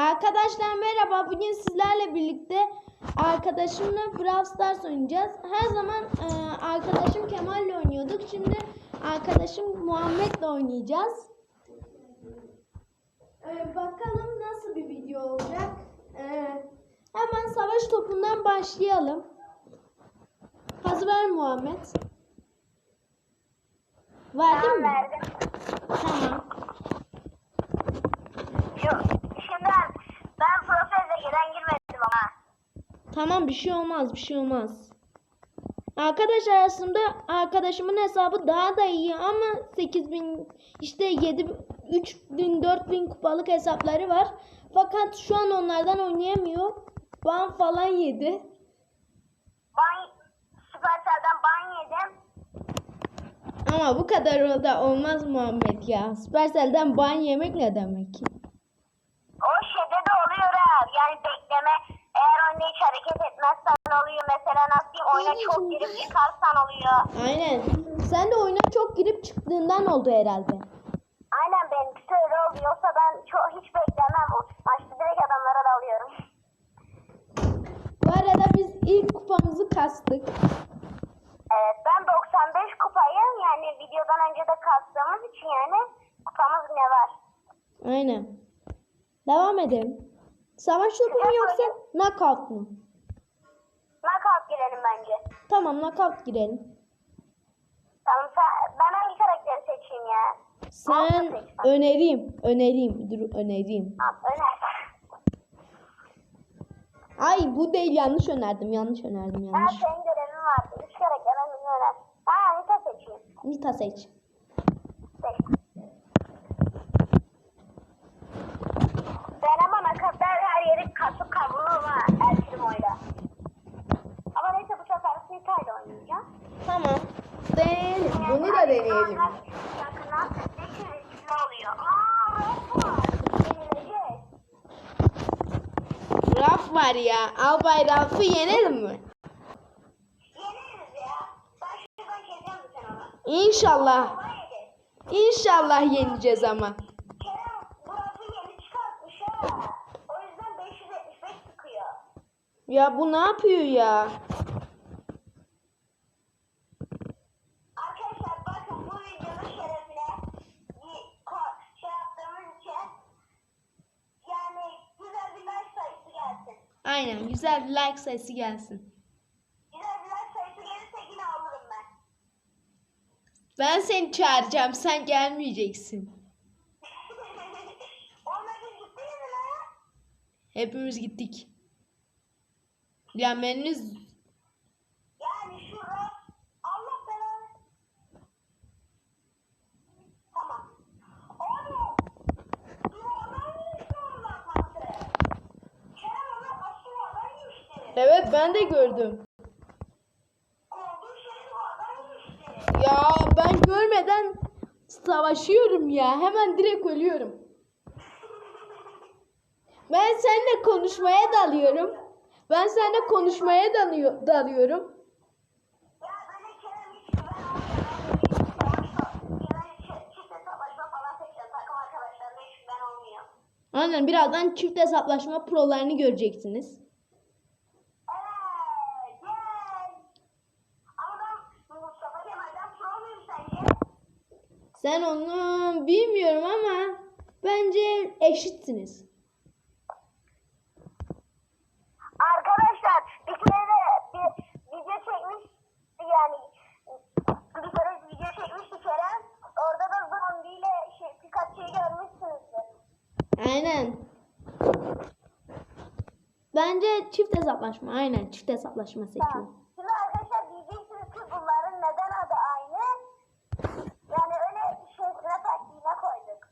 Arkadaşlar merhaba. Bugün sizlerle birlikte arkadaşımla Brawl Stars oynayacağız. Her zaman e, arkadaşım Kemal'le oynuyorduk. Şimdi arkadaşım Muhammed'le oynayacağız. E, bakalım nasıl bir video olacak. E, hemen savaş topundan başlayalım. Hazır ver Muhammed. Verdin Tamam mi? verdim. Tamam. Yok. Şimdi ben, ben profesör gelen girmedim ama. Tamam bir şey olmaz bir şey olmaz. Arkadaşlar aslında arkadaşımın hesabı daha da iyi ama 8000 işte 7 3000 4000 kupalık hesapları var. Fakat şu an onlardan oynayamıyor. Ban falan yedi. Ban, Supercell'den ban yedim. Ama bu kadar da olmaz Muhammed ya. Supercell'den ban yemek ne demek ki? O şeyde de oluyor ha. Yani bekleme. Oyunda hiç hareket etmezsen oluyor. Mesela nasıl diyeyim oyuna çok girip çıkarsan oluyor. Aynen. Sen de oyuna çok girip çıktığından oldu herhalde. Aynen benimkisi öyle oldu. Yoksa ben çok hiç beklemem. Maçta direkt adamlara dalıyorum. Bu arada biz ilk kupamızı kastık. Evet ben 95 kupayım. Yani videodan önce de kastığımız için yani kupamız ne var? Aynen. Devam edelim. Savaş topu mu yoksa knockout mu? Knockout girelim bence. Tamam knockout girelim. Tamam sen, ben hangi karakteri seçeyim ya? Sen önereyim. Önereyim. Dur önereyim. Tamam öner. Ay bu değil yanlış önerdim. Yanlış önerdim yanlış. senin görevin vardı. Üç karakterden birini öner. Ha Nita seçeyim. Nita seç. Seç. Ben ama nakatlar her yeri kasıp kavururum ha. El primoyla. Ama neyse bu sefer Nita'yla oynayacağım. Tamam. Deneyelim. Bunu da deneyelim. Yakından ne çevresi oluyor. Aaa Rafa. Yenilecek. Raf var ya. Albay Raf'ı yenelim mi? İnşallah. İnşallah yeneceğiz ama. Kerem burası yeni çıkartmış ha. O yüzden 575 sıkıyor. Ya bu ne yapıyor ya? Arkadaşlar bakın bu videonun şerefine bir ko- şey yaptığımız için yani güzel bir like sayısı gelsin. Aynen. Güzel bir like sayısı gelsin. Güzel bir like sayısı gelirse yine alırım ben. Ben seni çağıracağım. Sen gelmeyeceksin. Onlar biz gittiniz mi lan? Hepimiz gittik. Yenmeniz Yani Evet ben de gördüm. Ya ben görmeden savaşıyorum ya. Hemen direkt ölüyorum. Ben seninle konuşmaya dalıyorum. Ben seninle konuşmaya dalıyor, dalıyorum. Aynen birazdan çift hesaplaşma prolarını göreceksiniz. Evet, gel. Ama ben Mustafa Kemal'den pro muyum sence? Sen onu bilmiyorum ama bence eşitsiniz. Arkadaşlar bir kere de bir video çekmiş yani bir kere video çekmişti Kerem. Orada da zombiyle şey, Pikachu'yu görmüşsünüzdür. Aynen. Bence çift hesaplaşma. Aynen çift hesaplaşma seçiyorum. Tamam. Şimdi arkadaşlar diyeceksiniz ki bunların neden adı aynı? Yani öyle şeyine taktiğine koyduk.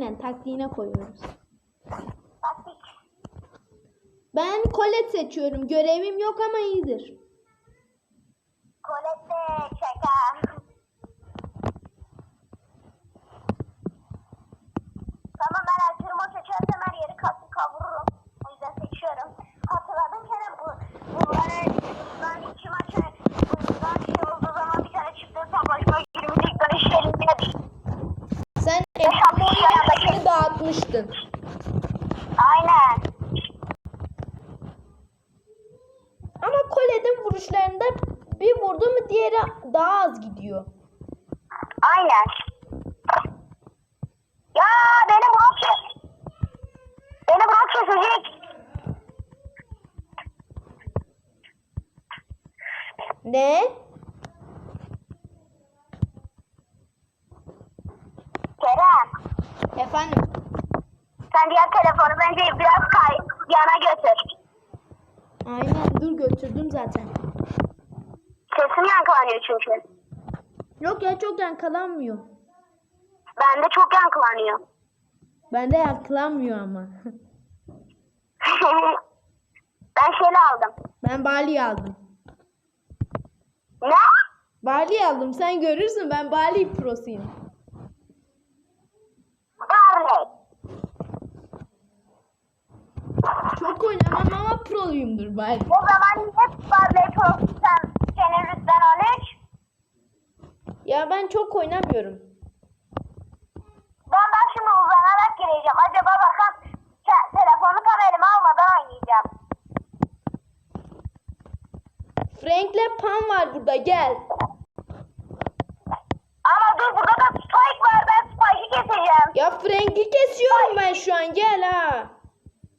Aynen taktiğine koyuyoruz. Taktik. Ben Colette seçiyorum. Görevim yok ama iyidir. Kolette çeker. Tamam ben El Primo seçersem her yeri kasıp kavururum. O yüzden seçiyorum. Hatırladın Kerem bu bunları bundan iki maç bundan şey olduğu zaman bir tane çıktı savaşma 20 dakika işlerinde Sen Beş altı kişi yanındaki- hepsini dağıtmıştın. Aynen. tuşlarında bir vurdu mu diğeri daha az gidiyor. Aynen. Ya beni blok kes. Beni blok kesecek. Ne? Kerem. Efendim? Sen diğer telefonu bence biraz kay yana götür. Aynen dur götürdüm zaten. Sesim yankılanıyor çünkü. Yok ya çok yankılanmıyor. Bende çok yankılanıyor. Bende yankılanmıyor ama. ben şeyle aldım. ben Bali aldım. Ne? Bali aldım sen görürsün ben Bali prosuyum. Barley. Çok oynamam ama proyumdur Bali. O zaman niye Barley Pro sen senin rütben 13? Ya ben çok oynamıyorum. Ben bak şimdi uzanarak gireceğim. Acaba te- telefonu tam elime almadan oynayacağım. Frank'le Pam var burada gel. Ama dur burada da Spike var. Ben Spike'ı keseceğim. Ya Frank'i kesiyorum ben şu an gel ha.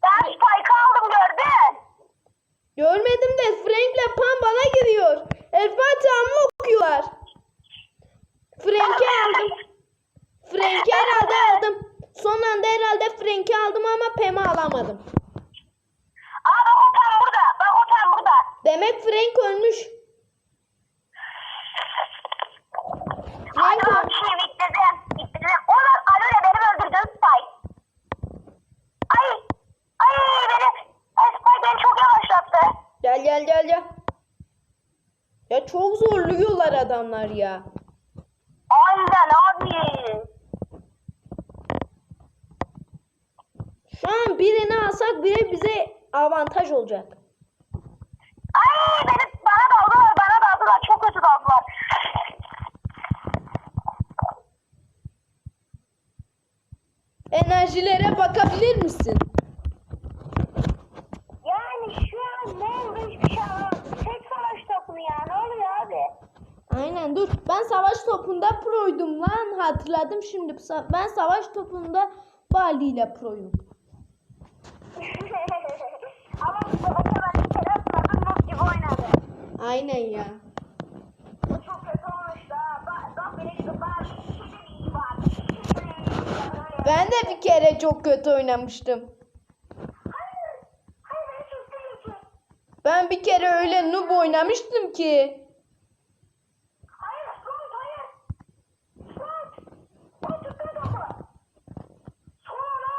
Ben Spike'ı aldım gördün. Görmedim de Frank'le Pam bana gidiyor. El Fatiha mı okuyorlar? Frank'i aldım. Frank'i herhalde aldım. Son anda herhalde Frank'i aldım ama Pam'i alamadım. Aa bak o tam burada. Bak o tam burada. Demek Frank ölmüş. Frank bak ölmüş. şimdi bitirdim. Bitirdim. Oğlum Alole benim öldürdün Spike. Ay. Ay beni. Ay Spike beni çok yavaşlattı. Gel gel gel gel. Ya çok zorluyorlar adamlar ya. Aynen abi. Şu an birini alsak bile bize avantaj olacak. Ay beni bana daldılar bana daldılar çok kötü daldılar. Enerjilere bakabilir misin? Yani şu an ne oldu hiçbir şey anlamadım. Tek savaş topu ya ne oluyor abi? Aynen dur. Ben savaş topunda proydum lan. Hatırladım şimdi. Ben savaş topunda Bali ile proyum. Ama bu savaşa ben bir kere atmadım not gibi oynadı. Aynen ya. Ben de bir kere çok kötü oynamıştım. Ben bir kere öyle noob oynamıştım ki. Hayır Suat hayır. Suat. O tuttu topu. Sonra.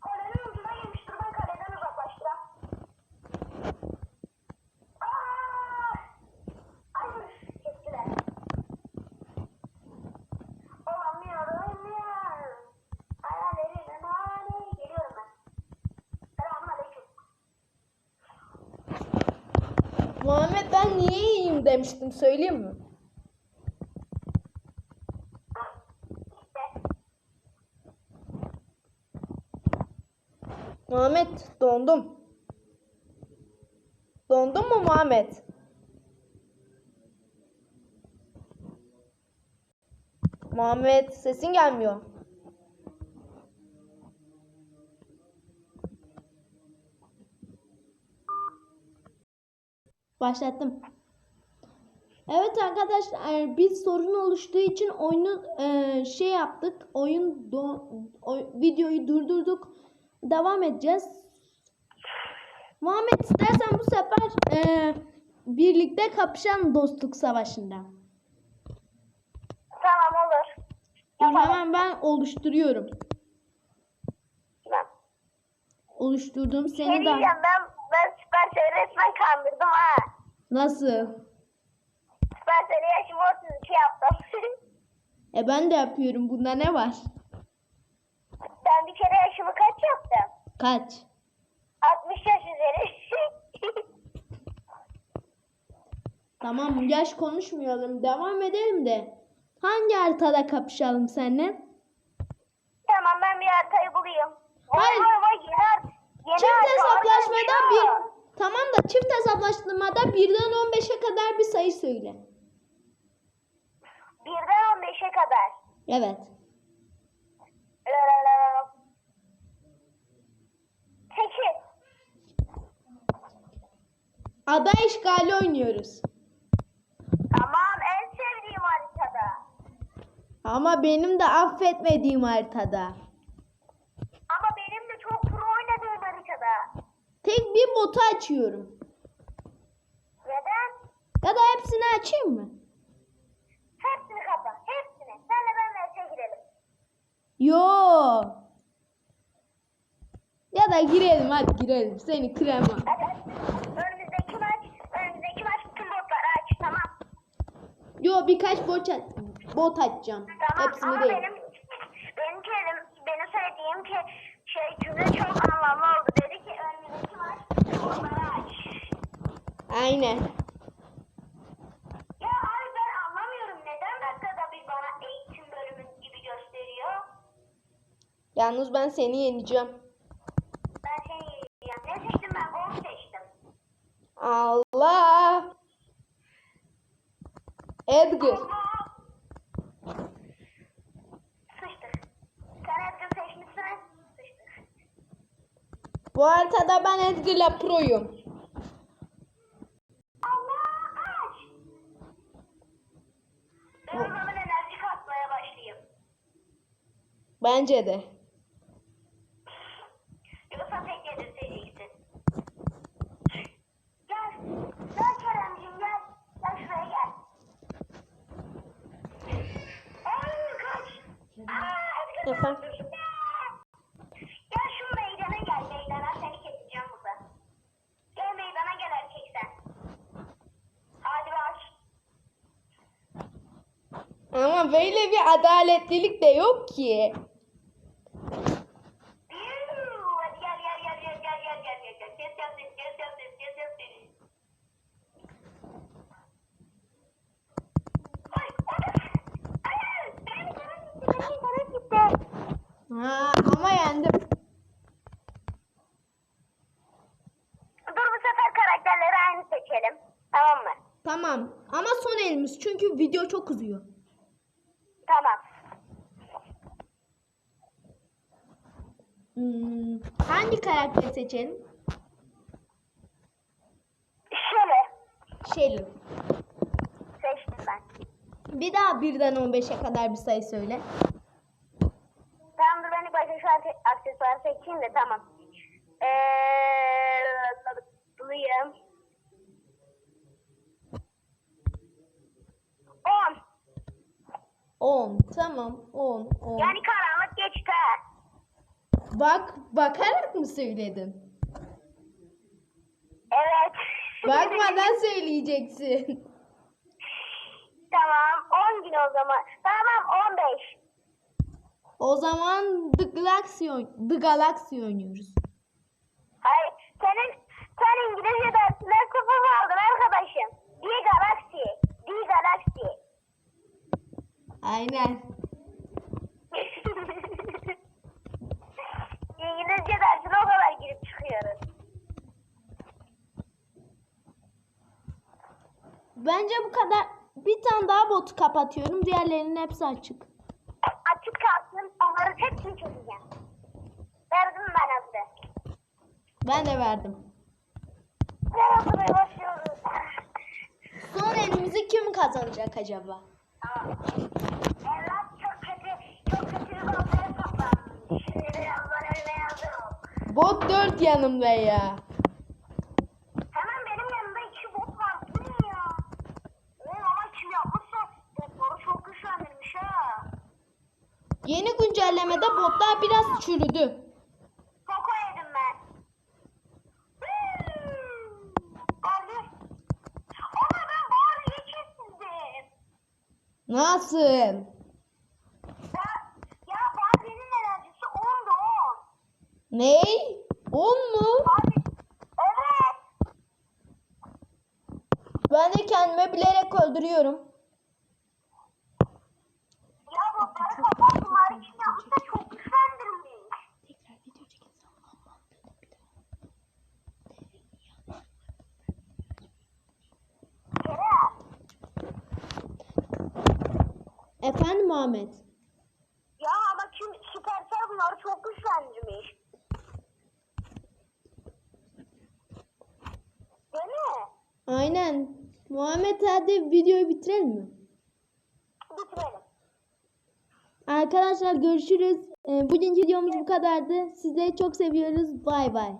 Kalenin ucuna gelmiştir ben kaleden uzaklaştıram. Aa! Hayır kestiler. Olamıyorum ya. Hayallerin mani. Geliyorum ben. Selamun aleyküm. Muhammed ben iyiyim demiştim söyleyeyim mi? Muhammed dondum. Dondun mu Muhammed? Muhammed sesin gelmiyor. Başlattım. Evet arkadaşlar bir sorun oluştuğu için oyunu e, şey yaptık. Oyun do- oy- videoyu durdurduk. Devam edeceğiz. Muhammed istersen bu sefer e, birlikte kapışan dostluk savaşında. Tamam olur. Dur hemen ben oluşturuyorum. Tamam. Oluşturdum Şey seni de. diyeceğim ben, ben Süpersel'i resmen kandırdım ha. Nasıl? Süpersel'i yaşım 32 yaptım. E ben de yapıyorum. Bunda ne var? ben bir kere yaşımı kaç yaptım? Kaç? 60 yaş üzeri. Tamam yaş konuşmayalım. Devam edelim de. Hangi haritada kapışalım seninle? tamam ben bir haritayı bulayım. Vay Hayır. vay vay yeni, har- yeni Çift harita hesaplaşmada bir. Tamam da çift hesaplaştırmada 1'den 15'e kadar bir sayı söyle. Birden 15'e kadar. Evet. Sekiz. Ada işgali oynuyoruz. Tamam en sevdiğim haritada. Ama benim de affetmediğim haritada. Ama benim de çok pro oynadığım haritada. Tek bir botu açıyorum. Neden? Ya da hepsini açayım mı? Hepsini kapa. Hepsini. Senle ben verse girelim. Yo. Ya da girelim hadi girelim. Seni krema. Önümüzdeki maç, önümüzdeki maç bütün botları aç. Tamam. Yo birkaç bot, aç bot açacağım. Tamam Hepsini ama değil. benim benim kelim, benim söylediğim ki şey cümle çok anlamlı oldu. Dedi ki önümüzdeki maç bütün botları aç. Aynen. Ya abi ben anlamıyorum. Neden dakikada bir bana eğitim bölümü gibi gösteriyor? Yalnız ben seni yeneceğim. Ben seni yiyeceğim. Ne seçtim ben? Gol seçtim. Allah. Edgar. Sıçtık. Sen Edgar seçmişsin. Sıçtık. Bu haritada ben Edgar'la proyum. Allah aç. Ay, benim canım gitti, benim canım gitti. Ha, ama yendim. Dur bu sefer karakterleri aynı seçelim. Tamam mı? Tamam. Ama son elimiz çünkü video çok uzuyor. Tamam. Hmm, hangi karakteri seçelim? Şöyle Shelly. seçtim ben. Bir daha birden 15'e kadar bir sayı söyle. Tamam dur ben ilk başta şu akse- aksesuarı seçeyim de tamam. Eee... Bulayım. 10. 10. Tamam. 10. 10. Yani karanlık geçti. Bak, bakarak mı söyledin? Evet. Bakmadan söyleyeceksin. tamam 10 gün o zaman. Tamam 15. O zaman The Galaxy, oyn- The Galaxy oynuyoruz. Hayır senin sen İngilizce dersinden sıfır aldın arkadaşım? The Galaxy. Aynen. İngilizce dersine o kadar girip çıkıyoruz. Bence bu kadar. Bir tane daha botu kapatıyorum. Diğerlerinin hepsi açık. Açık kalsın onların hepsini çözeceğim. Verdim ben hazır. Ben de verdim. Ne okumaya başlıyoruz. Son elimizi kim kazanacak acaba? Tamam. Evlat çok kötü, çok kötü bir baltaya saplanmış. Şimdi birazdan ölmeye hazır ol. Bot 4 yanımda ya. Hemen benim yanımda iki bot var. Bu ne ya? Oğlum ama kim yapmışsa botları çok güçlendirmiş ha. Yeni güncellemede botlar biraz çürüdü. Koko yedim ben. Hmm. Barbie. Ama ben Barbie'yi kesildim. Nasıl? Ya, ya Barbie'nin enerjisi 10'du 10. Ney? 10 mu? Barbie. Evet. Ben de kendime bilerek öldürüyorum. Ya botları kapattım. Bari kim yapmışsa çok güçlendirmiş. Tekrar video çekin. Efendim Muhammed. Ya ama kim Supercell bunları çok güçlendirmiş. Değil mi? Aynen. Muhammed hadi videoyu bitirelim mi? Bitirelim. Arkadaşlar görüşürüz. Ee, bugünkü videomuz bu kadardı. Sizleri çok seviyoruz. Bay bay.